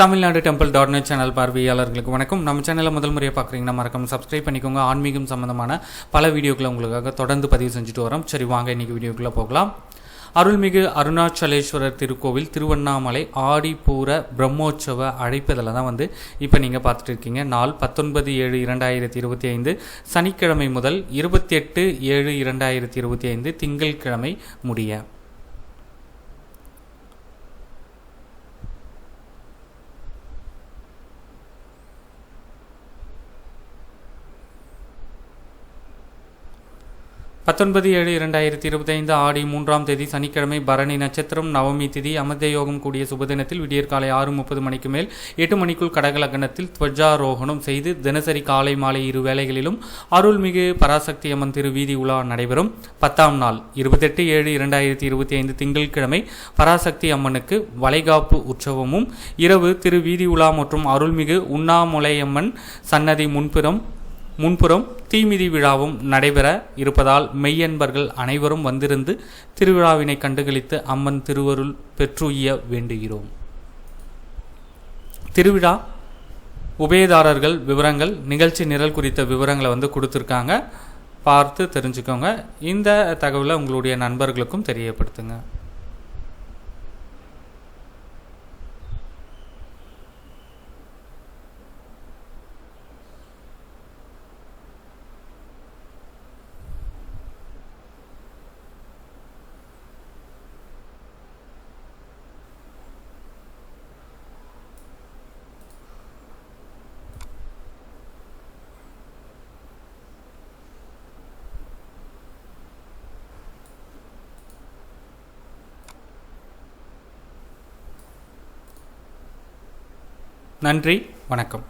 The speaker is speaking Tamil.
Tamil Nadu temple dot net channel பார்வையாளர்களுக்கு வணக்கம். நம்ம சேனலை முதல் முறையாக பார்க்குறீங்கன்னா மறக்காம சப்ஸ்கிரைப் பண்ணிக்கோங்க. ஆன்மீகம் சம்மந்தமான பல வீடியோக்களை உங்களுக்காக தொடர்ந்து பதிவு செஞ்சுட்டு வரோம். சரி வாங்க இன்னைக்கு வீடியோக்குள்ளே போகலாம். அருள்மிகு அருணாச்சலேஸ்வரர் திருக்கோவில் திருவண்ணாமலை ஆடிப்பூர பிரம்மோற்சவ அழைப்பதில் தான் வந்து இப்போ நீங்கள் பார்த்துட்டு இருக்கீங்க. நாள் பத்தொன்பது ஏழு இரண்டாயிரத்தி இருபத்தி ஐந்து சனிக்கிழமை முதல் இருபத்தி எட்டு ஏழு இரண்டாயிரத்தி இருபத்தி ஐந்து திங்கள்கிழமை முடிய. பத்தொன்பது ஏழு இரண்டாயிரத்தி இருபத்தைந்து ஆடி மூன்றாம் தேதி சனிக்கிழமை பரணி நட்சத்திரம் நவமி திதி அமிர்த யோகம் கூடிய சுபதினத்தில் விடியற்காலை ஆறு முப்பது மணிக்கு மேல் எட்டு மணிக்குள் கடகலக்கணத்தில் துவஜாரோகணம் செய்து தினசரி காலை மாலை இரு வேளைகளிலும் அருள்மிகு பராசக்தி அம்மன் திரு வீதி உலா நடைபெறும். பத்தாம் நாள் இருபத்தெட்டு ஏழு இரண்டாயிரத்தி இருபத்தி ஐந்து திங்கட்கிழமை பராசக்தி அம்மனுக்கு வளைகாப்பு உற்சவமும் இரவு திரு வீதி உலா மற்றும் அருள்மிகு உண்ணாமுலையம்மன் சன்னதி முன்புறம் முன்புறம் தீமிதி விழாவும் நடைபெற இருப்பதால் மெய்யன்பர்கள் அனைவரும் வந்திருந்து திருவிழாவினை கண்டுகளித்து அம்மன் திருவருள் பெற்றுய்ய வேண்டுகிறோம். திருவிழா உபயதாரர்கள் விவரங்கள் நிகழ்ச்சி நிரல் குறித்த விவரங்களை வந்து கொடுத்துருக்காங்க. பார்த்து தெரிஞ்சுக்கோங்க. இந்த தகவலை உங்களுடைய நண்பர்களுக்கும் தெரியப்படுத்துங்க. நன்றி வணக்கம்.